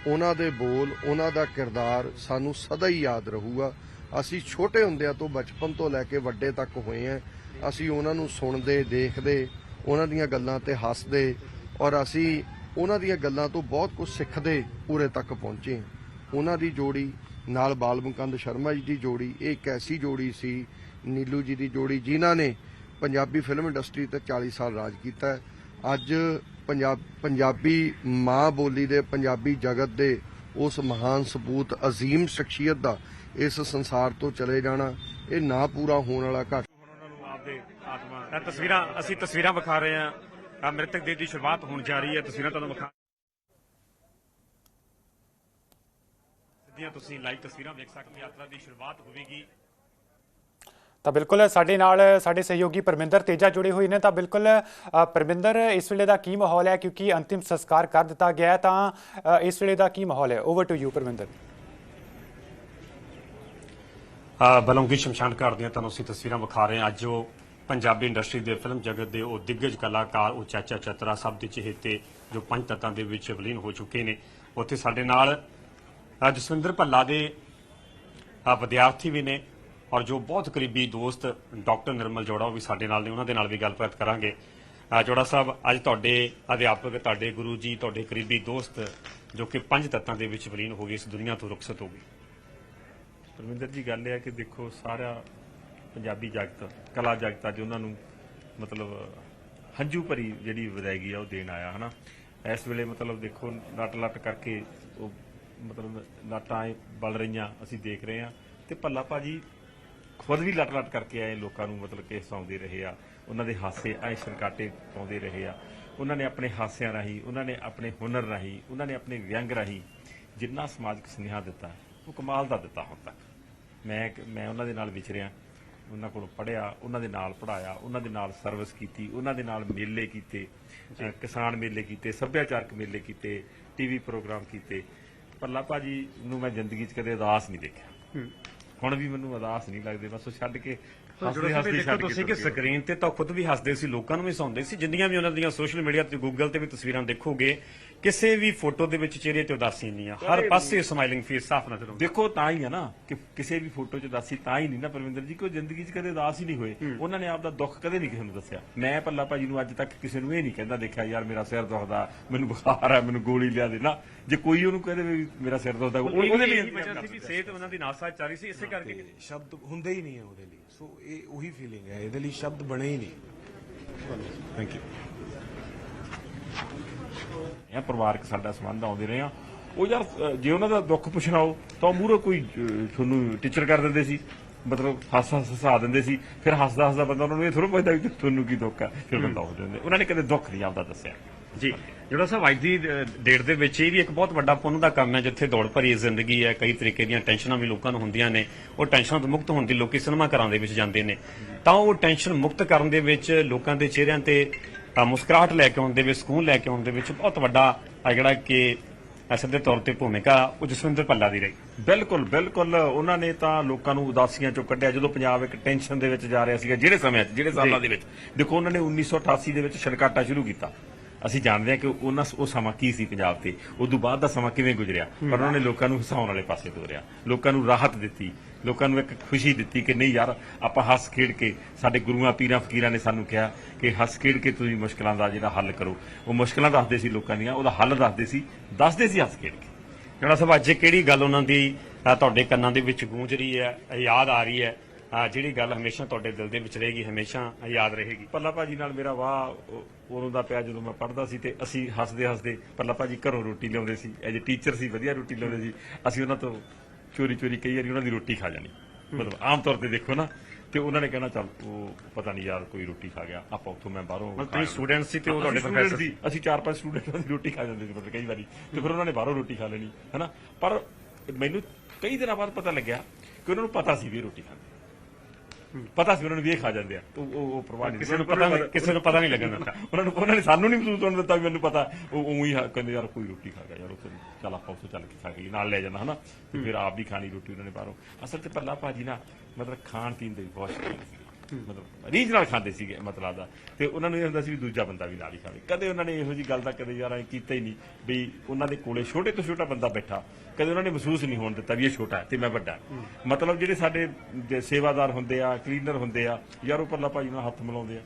ਉਹਨਾਂ ਦੇ ਬੋਲ, ਉਹਨਾਂ ਦਾ ਕਿਰਦਾਰ ਸਾਨੂੰ ਸਦਾ ਹੀ ਯਾਦ ਰਹੂਗਾ। ਅਸੀਂ ਛੋਟੇ ਹੁੰਦਿਆਂ ਤੋਂ ਬਚਪਨ ਤੋਂ ਲੈ ਕੇ ਵੱਡੇ ਤੱਕ ਹੋਏ ਆਂ ਅਸੀਂ ਉਹਨਾਂ ਨੂੰ ਸੁਣਦੇ, ਦੇਖਦੇ, ਉਹਨਾਂ ਦੀਆਂ ਗੱਲਾਂ ਤੇ ਹੱਸਦੇ ਔਰ ਅਸੀਂ ਉਹਨਾਂ ਦੀਆਂ ਗੱਲਾਂ ਤੋਂ ਬਹੁਤ ਕੁਝ ਸਿੱਖਦੇ ਉਰੇ ਤੱਕ ਪਹੁੰਚੇ ਉਹਨਾਂ ਦੀ ਜੋੜੀ ਨਾਲ ਬਾਲਮਕੰਦ ਸ਼ਰਮਾ ਜੀ ਦੀ ਜੋੜੀ, ਇਹ ਇੱਕ ਐਸੀ ਜੋੜੀ ਸੀ, ਨੀਲੂ ਜੀ ਦੀ ਜੋੜੀ, ਜਿਨ੍ਹਾਂ ਨੇ ਪੰਜਾਬੀ ਫਿਲਮ ਇੰਡਸਟਰੀ ਤੇ 40 ਸਾਲ ਰਾਜ ਕੀਤਾ ਅੱਜ ਪੰਜਾਬ ਪੰਜਾਬੀ ਮਾਂ ਬੋਲੀ ਦੇ, ਪੰਜਾਬੀ ਜਗਤ ਦੇ ਉਸ ਮਹਾਨ ਸਬੂਤ, ਅਜ਼ੀਮ ਸ਼ਖਸੀਅਤ ਦਾ ਇਸ ਸੰਸਾਰ ਤੋਂ ਚਲੇ ਜਾਣਾ, ਇਹ ਨਾ ਪੂਰਾ ਹੋਣ ਵਾਲਾ ਘਟ ਹੁਣ ਉਹਨਾਂ ਨੂੰ ਆਪਦੇ ਆਤਮਾ ਤਸਵੀਰਾਂ ਅਸੀਂ ਤਸਵੀਰਾਂ ਵਿਖਾ ਰਹੇ ਹਾਂ। ਮ੍ਰਿਤਕ ਦੇਹ ਦੀ ਸ਼ੁਰੂਆਤ ਹੋਣ ਜਾ ਰਹੀ ਹੈ। ਤਸਵੀਰਾਂ ਤੁਹਾਨੂੰ ਵਿਖਾ ਸਿੱਧੀਆਂ ਤੁਸੀਂ ਲਾਈਵ ਤਸਵੀਰਾਂ ਵੇਖ ਸਕਦੇ ਯਾਤਰਾ ਦੀ ਸ਼ੁਰੂਆਤ ਹੋਵੇਗੀ। ਤਾਂ ਬਿਲਕੁਲ ਸਾਡੇ ਨਾਲ ਸਾਡੇ ਸਹਿਯੋਗੀ ਪਰਮਿੰਦਰ ਤੇਜਾ ਜੁੜੇ ਹੋਏ ਨੇ। ਤਾਂ ਬਿਲਕੁਲ ਪਰਮਿੰਦਰ ਇਸ ਵੇਲੇ ਦਾ ਕੀ ਮਾਹੌਲ ਹੈ? ਕਿਉਂਕਿ ਅੰਤਿਮ ਸੰਸਕਾਰ ਕਰ ਦਿੱਤਾ ਗਿਆ ਤਾਂ ਇਸ ਵੇਲੇ ਦਾ ਕੀ ਮਾਹੌਲ ਹੈ? Over to you Parminder. ਆ ਬਲੌਂਗੀ ਸ਼ਮਸ਼ਾਨ ਘਾਟ ਦੀਆਂ ਤੁਹਾਨੂੰ ਅਸੀਂ ਤਸਵੀਰਾਂ ਵਿਖਾ ਰਹੇ ਹਾਂ। ਅੱਜ ਉਹ ਪੰਜਾਬੀ ਇੰਡਸਟਰੀ ਦੇ ਫਿਲਮ ਜਗਤ ਦੇ ਉਹ ਦਿੱਗਜ ਕਲਾਕਾਰ, ਉਹ ਚਾਚਾ ਚਤਰਾ ਸਭ ਦੇ ਚਹੇਤੇ, ਜੋ ਪੰਜ ਤੱਤਾਂ ਦੇ ਵਿੱਚ ਵਿਲੀਨ ਹੋ ਚੁੱਕੇ ਨੇ। ਉੱਥੇ ਸਾਡੇ ਨਾਲ ਜਸਵਿੰਦਰ ਭੱਲਾ ਦੇ ਵਿਦਿਆਰਥੀ ਵੀ ਨੇ ਔਰ ਜੋ ਬਹੁਤ ਕਰੀਬੀ ਦੋਸਤ ਡਾਕਟਰ ਨਿਰਮਲ ਜੋੜਾ ਉਹ ਵੀ ਸਾਡੇ ਨਾਲ ਨੇ, ਉਹਨਾਂ ਦੇ ਨਾਲ ਵੀ ਗੱਲਬਾਤ ਕਰਾਂਗੇ। ਜੋੜਾ ਸਾਹਿਬ, ਅੱਜ ਤੁਹਾਡੇ ਅਧਿਆਪਕ, ਤੁਹਾਡੇ ਗੁਰੂ ਜੀ, ਤੁਹਾਡੇ ਕਰੀਬੀ ਦੋਸਤ, ਜੋ ਕਿ ਪੰਜ ਤੱਤਾਂ ਦੇ ਵਿੱਚ ਵਿਲੀਨ ਹੋ ਗਏ, ਇਸ ਦੁਨੀਆ ਤੋਂ ਰੁਖਸਤ ਹੋ ਗਏ। ਪਰਮਿੰਦਰ ਜੀ, ਗੱਲ ਇਹ ਹੈ ਕਿ ਦੇਖੋ, ਸਾਰਾ ਪੰਜਾਬੀ ਜਗਤ, ਕਲਾ ਜਗਤ ਅੱਜ ਉਹਨਾਂ ਨੂੰ ਮਤਲਬ ਹੰਝੂ ਭਰੀ ਜਿਹੜੀ ਵਿਦਾਇਗੀ ਆ ਉਹ ਦੇਣ ਆਇਆ, ਹਨਾ? ਇਸ ਵੇਲੇ ਮਤਲਬ ਦੇਖੋ ਲੱਟ ਲੱਟ ਕਰਕੇ ਉਹ ਮਤਲਬ ਲਾਟਾਂ ਐਂ ਬਲ ਰਹੀਆਂ, ਅਸੀਂ ਦੇਖ ਰਹੇ ਹਾਂ। ਤੇ ਭੱਲਾ ਭਾਜੀ ਖੁਦ ਵੀ ਲੱਟ ਲੱਟ ਕਰਕੇ ਆਏ, ਲੋਕਾਂ ਨੂੰ ਮਤਲਬ ਕਿ ਹਸਾਉਂਦੇ ਰਹੇ ਆ। ਉਹਨਾਂ ਦੇ ਹਾਸੇ ਆਏ ਸ਼ਰਕਾਟੇ ਪਾਉਂਦੇ ਰਹੇ ਆ। ਉਹਨਾਂ ਨੇ ਆਪਣੇ ਹਾਸਿਆਂ ਰਾਹੀਂ, ਉਹਨਾਂ ਨੇ ਆਪਣੇ ਹੁਨਰ ਰਾਹੀਂ, ਉਹਨਾਂ ਨੇ ਆਪਣੇ ਵਿਅੰਗ ਰਾਹੀਂ ਜਿੰਨਾ ਸਮਾਜਿਕ ਸੁਨੇਹਾ ਦਿੱਤਾ, ਉਹ ਕਮਾਲ ਦਾ ਦਿੱਤਾ ਹੁਣ ਤੱਕ। ਮੈਂ ਮੈਂ ਉਹਨਾਂ ਦੇ ਨਾਲ ਵਿਚਰਿਆ ਉਹਨਾਂ ਕੋਲੋਂ ਪੜਿਆ ਉਹਨਾਂ ਦੇ ਨਾਲ ਪੜਾਇਆ ਉਹਨਾਂ ਦੇ ਨਾਲ ਸਰਵਿਸ ਕੀਤੀ ਉਹਨਾਂ ਦੇ ਨਾਲ ਮੇਲੇ ਕੀਤੇ ਕਿਸਾਨ ਮੇਲੇ ਕੀਤੇ ਸੱਭਿਆਚਾਰਕ ਮੇਲੇ ਕੀਤੇ ਟੀਵੀ ਪ੍ਰੋਗਰਾਮ ਕੀਤੇ। ਪੱਲਾ ਭਾਜੀ ਨੂੰ ਮੈਂ ਜ਼ਿੰਦਗੀ 'ਚ ਕਦੇ ਉਦਾਸ ਨਹੀਂ ਦੇਖਿਆ। ਹੁਣ ਵੀ ਮੈਨੂੰ ਉਦਾਸ ਨਹੀਂ ਲੱਗਦੇ ਬਸ ਉਹ ਛੱਡ ਕੇ ਹੱਸਦੇ ਹੱਸਦੇ ਕੇ ਤੁਸੀਂ ਕਿ। ਸਕਰੀਨ ਤੇ ਤਾਂ ਖੁਦ ਵੀ ਹੱਸਦੇ ਸੀ ਲੋਕਾਂ ਨੂੰ ਵੀ ਹਸਾਉਂਦੇ ਸੀ। ਜਿੰਨੀਆਂ ਵੀ ਉਹਨਾਂ ਦੀਆਂ ਸੋਸ਼ਲ ਮੀਡੀਆ ਤੇ ਗੂਗਲ ਤੇ ਵੀ ਤਸਵੀਰਾਂ ਦੇਖੋਗੇ ਕਿਸੇ ਵੀ ਫੋਟੋ ਦੇ ਵਿੱਚ ਚਿਹਰੇ ਤੇ ਉਦਾਸੀ ਨਹੀਂ ਆ। ਹਰ ਪਾਸੇ ਸਮਾਈਲਿੰਗ ਫੇਸ ਸਾਫ਼ ਨਜ਼ਰ ਆਉਂਦਾ। ਦੇਖੋ ਤਾਂ ਹੀ ਆ ਨਾ ਕਿ ਕਿਸੇ ਵੀ ਫੋਟੋ 'ਚ ਦੱਸੀ ਤਾਂ ਹੀ ਨਹੀਂ ਨਾ ਪਰਵਿੰਦਰ ਜੀ ਕੋਈ ਜ਼ਿੰਦਗੀ 'ਚ ਕਦੇ ਉਦਾਸ ਹੀ ਨਹੀਂ ਹੋਏ। ਉਹਨਾਂ ਨੇ ਆਪਦਾ ਦੁੱਖ ਕਦੇ ਨਹੀਂ ਕਿਸੇ ਨੂੰ ਦੱਸਿਆ। ਮੈਂ ਪੱਲਾ ਭਾਜੀ ਨੂੰ ਅੱਜ ਤੱਕ ਕਿਸੇ ਨੂੰ ਇਹ ਨਹੀਂ ਕਹਿੰਦਾ ਦੇਖਿਆ ਯਾਰ ਮੇਰਾ ਸਿਰ ਦੁਖਦਾ ਮੈਨੂੰ ਬੁਖਾਰ ਆ ਮੈਨੂੰ ਗੋਲੀ ਲਿਆ ਦੇ ਨਾ। ਜੇ ਕੋਈ ਉਹਨੂੰ ਕਹਦੇ ਵੀ ਮੇਰਾ ਸਿਰ ਦੁਖਦਾ ਉਹ- ਉਹਦੇ ਲਈ ਸਿਹਤ ਉਹਨਾਂ ਦੀ ਨਾਸਾਜ਼ ਚੱਲ ਰਹੀ ਸੀ ਇਸੇ ਕਰਕੇ। ਸ਼ਬਦ ਹੁੰਦੇ ਹੀ ਨਹੀਂ ਹੈ ਉਹਦੇ ਲਈ। ਸੋ ਇਹ ਉਹੀ ਫੀਲਿੰਗ ਹੈ, ਇਹਦੇ ਲਈ ਸ਼ਬਦ ਬਣੇ ਹੀ ਨਹੀਂ। ਥੈਂਕ ਯੂ ਇਹ ਪਰਿਵਾਰਕ ਸਾਡਾ ਸੰਬੰਧ ਆਉਂਦੇ ਰਹੇ ਆ ਉਹ ਯਾਰ ਜੇ ਉਹਨਾਂ ਦਾ ਦੁੱਖ ਪੁੱਛਣਾ ਹੋ, ਤਾਂ ਮੂਹਰੇ ਕੋਈ ਤੁਹਾਨੂੰ ਟੀਚਰ ਕਰ ਦਿੰਦੇ ਸੀ। ਮਤਲਬ ਹੱਸ ਹੱਸ ਹਸਾ ਦਿੰਦੇ ਸੀ ਫਿਰ ਹੱਸਦਾ ਹੱਸਦਾ ਬੰਦਾ ਉਹਨਾਂ ਨੂੰ ਇਹ ਥੋੜਾ ਪੁੱਛਦਾ ਵੀ ਤੁਹਾਨੂੰ ਕੀ ਦੁੱਖ ਹੈ ਫਿਰ ਬੰਦਾ ਹੋ ਜਾਂਦੇ ਉਹਨਾਂ ਨੇ ਕਦੇ ਦੁੱਖ ਨਹੀਂ ਆਪਦਾ ਦੱਸਿਆ। ਜੀ ਜਿਹੜਾ ਸਾਹਿਬ ਅੱਜ ਦੀ ਡੇਟ ਦੇ ਵਿੱਚ ਇਹ ਵੀ ਇੱਕ ਬਹੁਤ ਵੱਡਾ ਪੁੰਨ ਦਾ ਕੰਮ ਹੈ ਜਿੱਥੇ ਦੌੜ ਭਰੀ ਜ਼ਿੰਦਗੀ ਹੈ ਕਈ ਤਰੀਕੇ ਦੀਆਂ ਟੈਨਸ਼ਨਾਂ ਵੀ ਲੋਕਾਂ ਨੂੰ ਹੁੰਦੀਆਂ ਨੇ ਉਹ ਟੈਨਸ਼ਨਾਂ ਤੋਂ ਮੁਕਤ ਹੋਣ ਦੀ ਲੋਕੀ ਸਿਨੇਮਾ ਘਰਾਂ ਦੇ ਵਿੱਚ ਜਾਂਦੇ ਨੇ। ਤਾਂ ਉਹ ਟੈਨਸ਼ਨ ਮੁਕਤ ਕਰਨ ਦੇ ਵਿੱਚ ਲੋਕਾਂ ਦੇ ਚਿਹਰਿਆਂ ਤੇ ਅ, ਮੁਸਕਰਾਹਟ ਲੈ ਕੇ ਆਉਣ ਦੇ ਵਿੱਚ ਸਕੂਨ ਲੈ ਕੇ ਆਉਣ ਦੇ ਵਿੱਚ ਬਹੁਤ ਵੱਡਾ ਜਿਹੜਾ ਕਿ ਅਸਲ ਦੇ ਤੌਰ ਤੇ ਭੂਮਿਕਾ ਉਹ ਜਸਵਿੰਦਰ ਪੱਲਾ ਦੀ ਰਹੀ। ਬਿਲਕੁਲ ਬਿਲਕੁਲ। ਉਹਨਾਂ ਨੇ ਤਾਂ ਲੋਕਾਂ ਨੂੰ ਉਦਾਸੀਆਂ ਚੋਂ ਕੱਢਿਆ। ਜਦੋਂ ਪੰਜਾਬ ਇੱਕ ਟੈਨਸ਼ਨ ਦੇ ਵਿੱਚ ਜਾ ਰਿਹਾ ਸੀਗਾ ਜਿਹੜੇ ਸਮਿਆਂ 'ਚ ਜਿਹੜੇ ਸਾਲਾਂ ਦੇ ਵਿੱਚ। ਦੇਖੋ ਉਹਨਾਂ ਨੇ 1988 ਦੇ ਵਿੱਚ ਛੜਕਾਟਾ ਸ਼ੁਰੂ ਕੀਤਾ। ਅਸੀਂ ਜਾਣਦੇ ਹਾਂ ਕਿ ਉਹਨਾਂ ਉਹ ਸਮਾਂ ਕੀ ਸੀ ਪੰਜਾਬ ਤੇ। ਉਦੋਂ ਬਾਅਦ ਦਾ ਸਮਾਂ ਕਿਵੇਂ ਗੁਜ਼ਰਿਆ? ਪਰ ਉਹਨਾਂ ਨੇ ਲੋਕਾਂ ਨੂੰ ਹਸਾਉਣ ਵਾਲੇ ਪਾਸੇ ਤੋਰਿਆ। ਲੋਕਾਂ ਨੂੰ ਰਾਹਤ ਦਿੱਤੀ। ਲੋਕਾਂ ਨੂੰ ਇੱਕ ਖੁਸ਼ੀ ਦਿੱਤੀ ਕਿ ਨਹੀਂ ਯਾਰ ਆਪਾਂ ਹੱਸ ਖੇਡ ਕੇ ਸਾਡੇ ਗੁਰੂਆਂ ਪੀਰਾਂ ਫਕੀਰਾਂ ਨੇ ਸਾਨੂੰ ਕਿਹਾ ਕਿ ਹੱਸ ਖੇਡ ਕੇ ਤੁਸੀਂ ਮੁਸ਼ਕਲਾਂ ਦਾ ਜਿਹੜਾ ਹੱਲ ਕਰੋ। ਉਹ ਮੁਸ਼ਕਲਾਂ ਦੱਸਦੇ ਸੀ ਲੋਕਾਂ ਦੀਆਂ ਉਹਦਾ ਹੱਲ ਦੱਸਦੇ ਸੀ ਦੱਸਦੇ ਸੀ ਹੱਸ ਖੇਡ ਕੇ। ਜਿਹੜਾ ਸਾਹਿਬ ਅੱਜ ਕਿਹੜੀ ਗੱਲ ਉਹਨਾਂ ਦੀ ਤੁਹਾਡੇ ਕੰਨਾਂ ਦੇ ਵਿੱਚ ਗੂੰਜ ਰਹੀ ਹੈ ਯਾਦ ਆ ਰਹੀ ਹੈ? ਜਿਹੜੀ ਗੱਲ ਹਮੇਸ਼ਾ ਤੁਹਾਡੇ ਦਿਲ ਦੇ ਵਿੱਚ ਰਹੇਗੀ ਹਮੇਸ਼ਾ ਯਾਦ ਰਹੇਗੀ। ਪੱਲਾ ਭਾਜੀ ਨਾਲ ਮੇਰਾ ਵਾਹ ਉਦੋਂ ਦਾ ਪਿਆ ਜਦੋਂ ਮੈਂ ਪੜ੍ਹਦਾ ਸੀ ਤੇ ਅਸੀਂ ਹੱਸਦੇ ਹੱਸਦੇ ਪੱਲਾ ਭਾਜੀ ਘਰੋਂ ਰੋਟੀ ਲਿਆਉਂਦੇ ਸੀ। ਐਜ ਟੀਚਰ ਸੀ ਵਧੀਆ ਰੋਟੀ ਲਿਆਉਂਦੇ ਸੀ। ਅਸੀਂ ਉਹਨਾਂ ਤੋਂ ਚੋਰੀ ਚੋਰੀ ਕਈ ਵਾਰੀ ਉਹਨਾਂ ਦੀ ਰੋਟੀ ਖਾ ਜਾਣੀ ਮਤਲਬ ਆਮ ਤੌਰ ਤੇ ਦੇਖੋ ਨਾ ਤੇ ਉਹਨਾਂ ਨੇ ਕਹਿਣਾ ਚੱਲ ਉਹ ਪਤਾ ਨਹੀਂ ਯਾਰ ਕੋਈ ਰੋਟੀ ਖਾ ਗਿਆ ਆਪਾਂ ਉੱਥੋਂ ਮੈਂ ਬਾਹਰੋਂ ਮਤਲਬ ਤੁਸੀਂ। ਸਟੂਡੈਂਟ ਸੀ ਤੇ ਉਹ ਤੁਹਾਡੇ ਪ੍ਰੋਫੈਸਰ ਸੀ। ਅਸੀਂ ਚਾਰ ਪੰਜ ਸਟੂਡੈਂਟਾਂ ਦੀ ਰੋਟੀ ਖਾ ਜਾਂਦੇ ਸੀ ਮਤਲਬ ਕਈ ਵਾਰੀ। ਤੇ ਫਿਰ ਉਹਨਾਂ ਨੇ ਬਾਹਰੋਂ ਰੋਟੀ ਖਾ ਲੈਣੀ ਹੈਨਾ? ਪਰ ਮੈਨੂੰ ਕਈ ਦਿਨਾਂ ਬਾਅਦ ਪਤਾ ਲੱਗਿਆ ਕਿ ਉਹਨਾਂ ਨੂੰ ਪਤਾ ਸੀ ਵੀ ਰੋਟੀ ਖਾਂਦੇ। ਪਤਾ ਸੀ ਉਹਨਾਂ ਨੂੰ ਵੀ ਇਹ ਖਾ ਜਾਂਦੇ ਆ। ਤੇ ਉਹ ਉਹ ਪ੍ਰਵਾਹ ਨਹੀਂ। ਕਿਸੇ ਨੂੰ ਪਤਾ ਨਹੀਂ ਕਿਸੇ ਨੂੰ ਪਤਾ ਨਹੀਂ ਲੱਗਣ ਦਿੱਤਾ। ਉਹਨਾਂ ਨੂੰ ਉਹਨਾਂ ਨੇ ਸਾਨੂੰ ਨਹੀਂ ਮਹਿਸੂਸ ਹੋਣ ਦਿੱਤਾ ਵੀ ਮੈਨੂੰ ਪਤਾ। ਉਹ ਉਹੀ ਕਹਿੰਦੇ ਯਾਰ ਕੋਈ ਰੋਟੀ ਖਾ ਗਿਆ ਯਾਰ ਉਹ ਚੱਲ ਆਪਾਂ ਉੱਥੇ ਚੱਲ ਕੇ ਖਾ ਗਏ ਨਾਲ ਲੈ ਜਾਣਾ ਹਨਾ? ਤੇ ਫਿਰ ਆਪ ਵੀ ਖਾਣੀ ਰੋਟੀ ਉਹਨਾਂ ਨੇ ਬਾਹਰੋਂ। ਅਸਲ ਤੇ ਪੱਲਾ ਭਾਜੀ ਨਾ ਮਤਲਬ ਖਾਣ ਪੀਣ ਦੇ ਵੀ ਬਹੁਤ ਸ਼ੌਕੀਨ ਸੀ ਮਤਲਬ ਰੀਜਨਲ ਖਾਂਦੇ ਸੀਗੇ ਮਤਲਬ ਦਾ। ਤੇ ਉਹਨਾਂ ਨੂੰ ਇਹ ਹੁੰਦਾ ਸੀ ਵੀ ਦੂਜਾ ਬੰਦਾ ਵੀ ਨਾਲ ਹੀ ਖਾਵੇ। ਕਦੇ ਉਹਨਾਂ ਨੇ ਇਹੋ ਜੀ ਗੱਲ ਤਾਂ ਕਦੇ ਯਾਰ ਕੀਤਾ ਹੀ ਨਹੀਂ ਵੀ ਉਹਨਾਂ ਦੇ ਕੋਲੇ ਛੋਟੇ ਤੋਂ ਛੋਟਾ ਬੰਦਾ ਬੈਠਾ। ਕਦੇ ਉਹਨਾਂ ਨੇ ਮਹਿਸੂਸ ਨਹੀਂ ਹੋਣ ਦਿੱਤਾ ਵੀ ਇਹ ਛੋਟਾ ਹੈ ਤੇ ਮੈਂ ਵੱਡਾ ਮਤਲਬ ਜਿਹੜੇ ਸਾਡੇ ਜੇ ਸੇਵਾਦਾਰ ਹੁੰਦੇ ਆ ਕਲੀਨਰ ਹੁੰਦੇ ਆ ਯਾਰ ਉਹ ਪੱਲਾ ਭਾਜੀ ਨਾਲ ਹੱਥ ਮਿਲਾਉਂਦੇ ਆ।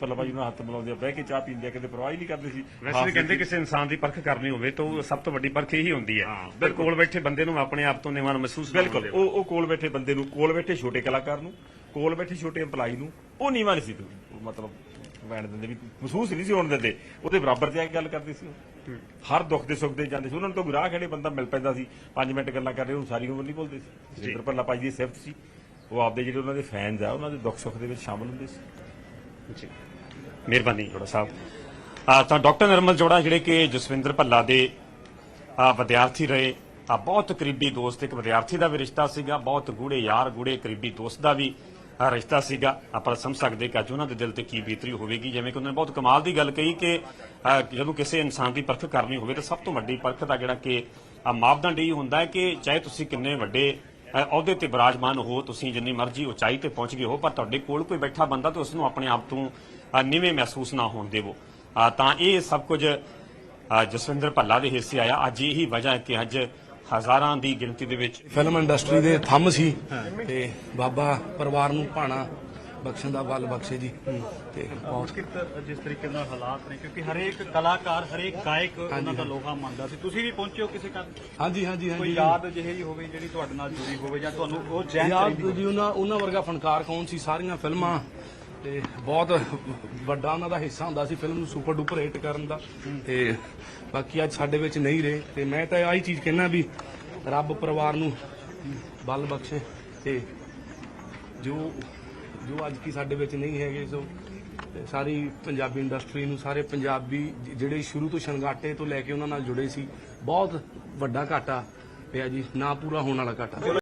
ਪੱਲਾ ਭਾਜੀ ਨਾਲ ਹੱਥ ਮਿਲਾਉਂਦੇ ਆ ਬਹਿ ਕੇ ਚਾਹ ਪੀਂਦੇ ਆ ਕਦੇ ਪਰਵਾਹ ਹੀ ਨਹੀਂ ਕਰਦੇ ਸੀ। ਵੈਸੇ ਵੀ ਕਹਿੰਦੇ ਕਿਸੇ ਇਨਸਾਨ ਦੀ ਪਰਖ ਕਰਨੀ ਹੋਵੇ ਤਾਂ ਉਹ ਸਭ ਤੋਂ ਵੱਡੀ ਪਰਖ ਇਹੀ ਹੁੰਦੀ ਹੈ। ਫਿਰ ਕੋਲ ਬੈਠੇ ਬੰਦੇ ਨੂੰ ਆਪਣੇ ਆਪ ਤੋਂ ਨਿਵਾਨ ਮਹਿਸੂਸ ਬਿਲਕੁਲ। ਉਹ ਉਹ ਕੋਲ ਬੈਠੇ ਬੰਦੇ ਨੂੰ ਕੋਲ ਬੈਠੇ ਛੋਟੇ ਕਲਾਕਾਰ ਨੂੰ ਕੋਲ ਬੈਠੇ ਛੋਟੇ EMPLOYE ਨੂੰ ਉਹ ਨੀਵਾਂ ਨਹੀਂ ਸੀ ਮਤਲਬ ਵੈਣ ਦਿੰਦੇ ਵੀ ਮਹਿਸੂਸ ਨਹੀਂ ਸੀ ਹੋਣ ਦਿੰਦੇ। ਉਹਦੇ ਬਰਾਬਰ ਤੇ ਆ ਕੇ ਗੱਲ ਕਰਦੇ ਸੀ। ਹਰ ਦੁੱਖ ਦੇ ਸੁੱਖ ਦੇ ਜਾਂਦੇ ਸੀ। ਉਹਨਾਂ ਨੂੰ ਤਾਂ ਗੁਰਾਹ ਖੜੇ ਬੰਦਾ ਮਿਲ ਪੈਂਦਾ ਸੀ। 5 ਮਿੰਟ ਗੱਲਾਂ ਕਰਦੇ ਉਹ ਸਾਰੀ ਉਮਰ ਨਹੀਂ ਬੋਲਦੇ ਸੀ। ਜਿੰਦਰ ਭੱਲਾ ਭਾਈ ਦੀ ਸਿਫਤ ਸੀ ਉਹ ਆਪਦੇ ਜਿਹੜੇ ਉਹਨਾਂ ਦੇ ਫੈਨਸ ਆ ਉਹਨਾਂ ਦੇ ਦੁੱਖ ਸੁੱਖ ਦੇ ਵਿੱਚ ਸ਼ਾਮਲ ਹੁੰਦੇ ਸੀ। ਜੀ। ਮਿਹਰਬਾਨੀ। ਜੋੜਾ ਸਾਹਿਬ। ਆ ਤਾਂ ਡਾਕਟਰ ਨਰਮਲ ਜੋੜਾ ਜਿਹੜੇ ਕਿ ਜਸਵਿੰਦਰ ਭੱਲਾ ਦੇ ਆ ਵਿਦਿਆਰਥੀ ਰਹੇ ਆ ਬਹੁਤ ਕਰੀਬੀ ਦੋਸਤ ਇੱਕ ਵਿਦਿਆਰਥੀ ਦਾ ਵੀ ਰਿਸ਼ਤਾ ਸੀਗਾ ਬਹੁਤ ਗੂੜੇ ਯਾਰ ਗੂੜੇ ਕਰੀਬੀ ਦੋਸਤ ਦਾ ਵੀ ਆ ਰਿਸ਼ਤਾ ਸੀਗਾ ਆਪਾਂ ਸਮਝ ਸਕਦੇ ਕਿ ਅੱਜ ਉਹਨਾਂ ਦੇ ਦਿਲ ਤੇ ਕੀ ਬੀਤਰੀ ਹੋਵੇਗੀ। ਜਿਵੇਂ ਕਿ ਉਹਨਾਂ ਨੇ ਬਹੁਤ ਕਮਾਲ ਦੀ ਗੱਲ ਕਹੀ ਕਿ ਆ, ਜਦੋਂ ਕਿਸੇ ਇਨਸਾਨ ਦੀ ਪਰਖ ਕਰਨੀ ਹੋਵੇ ਤਾਂ ਸਭ ਤੋਂ ਵੱਡੀ ਪਰਖ ਦਾ ਜਿਹੜਾ ਕਿ ਆ, ਮਾਪਦੰਡ ਇਹ ਹੁੰਦਾ ਹੈ ਕਿ ਚਾਹੇ ਤੁਸੀਂ ਕਿੰਨੇ ਵੱਡੇ ਅ, ਅਹੁਦੇ ਤੇ ਬਿਰਾਜਮਾਨ ਹੋ ਤੁਸੀਂ ਜਿੰਨੀ ਮਰਜ਼ੀ ਉਚਾਈ ਤੇ ਪਹੁੰਚ ਗਏ ਹੋ ਪਰ ਤੁਹਾਡੇ ਕੋਲ ਕੋਈ ਬੈਠਾ ਬੰਦਾ ਤੇ ਉਸ ਨੂੰ ਆਪਣੇ ਆਪ ਤੋਂ ਅ, ਨੀਵੇਂ ਮਹਿਸੂਸ ਨਾ ਹੋਣ ਦੇਵੋ। ਅ, ਤਾਂ ਇਹ ਸਭ ਕੁਝ ਅ, ਜਸਵਿੰਦਰ ਭੱਲਾ ਦੇ ਹਿੱਸੇ ਆਇਆ। ਅੱਜ ਇਹੀ ਵਜ੍ਹਾ ਹੈ ਕਿ ਅੱਜ ਹਜ਼ਾਰਾਂ ਦੀ ਗਿਣਤੀ ਦੇ ਵਿੱਚ ਫਿਲਮ ਇੰਡਸਟਰੀ ਦੇ ਥੰਮ ਸੀ ਤੇ ਬਾਬਾ ਪਰਿਵਾਰ ਨੂੰ ਭਾਣਾ ਬਖਸ਼ਣ ਦਾ ਬਲ ਬਖਸ਼ੇ ਜੀ। ਤੇ ਬਹੁਤ ਜਿਸ ਤਰੀਕੇ ਨਾਲ ਹਾਲਾਤ ਨੇ ਕਿਉਂਕਿ ਹਰੇਕ ਕਲਾਕਾਰ ਹਰੇਕ ਗਾਇਕ ਉਹਨਾਂ ਦਾ ਲੋਹਾ ਮੰਨਦਾ ਸੀ। ਤੁਸੀਂ ਵੀ ਪਹੁੰਚੇ ਹੋ ਕਿਸੇ ਕਰ ਹਾਂਜੀ ਹਾਂਜੀ ਕੋਈ ਹਾਂਜੀ ਯਾਦ ਜਿਹੇ ਜੀ ਹੋਵੇ ਜਿਹੜੀ ਤੁਹਾਡੇ ਨਾਲ ਜੁੜੀ ਹੋਵੇ ਜਾਂ ਤੁਹਾਨੂੰ ਉਹ ਜੈਨ ਯਾਦ ਜੀ ਉਹਨਾਂ ਉਹਨਾਂ ਵਰਗਾ ਫਨਕਾਰ ਕੌਣ ਸੀ? ਸਾਰੀਆਂ ਫਿਲਮਾਂ ਤੇ ਬਹੁਤ ਵੱਡਾ ਉਹਨਾਂ ਦਾ ਹਿੱਸਾ ਹੁੰਦਾ ਸੀ ਫਿਲਮ ਨੂੰ ਸੁਪਰ ਡੂਪਰ ਹਿੱਟ ਕਰਨ ਦਾ। ਤੇ ਬਾਕੀ ਅੱਜ ਸਾਡੇ ਵਿੱਚ ਨਹੀਂ ਰਹੇ। ਤੇ ਮੈਂ ਤਾਂ ਆਹੀ ਚੀਜ਼ ਕਹਿਣਾ ਵੀ ਰੱਬ ਪਰਿਵਾਰ ਨੂੰ ਬਲ ਬਖਸ਼ੇ ਤੇ ਜੋ ਜੋ ਅੱਜ ਕੀ ਸਾਡੇ ਵਿੱਚ ਨਹੀਂ ਹੈਗੇ, ਸੋ ਤੇ ਸਾਰੀ ਪੰਜਾਬੀ ਇੰਡਸਟਰੀ ਨੂੰ, ਸਾਰੇ ਪੰਜਾਬੀ ਜਿਹੜੇ ਸ਼ੁਰੂ ਤੋਂ ਸ਼ਨਗਾਟੇ ਤੋਂ ਲੈ ਕੇ ਉਹਨਾਂ ਨਾਲ ਜੁੜੇ ਸੀ, ਬਹੁਤ ਵੱਡਾ ਘਾਟਾ ਪਿਆ ਜੀ, ਨਾ ਪੂਰਾ ਹੋਣ ਵਾਲਾ ਘਾਟਾ।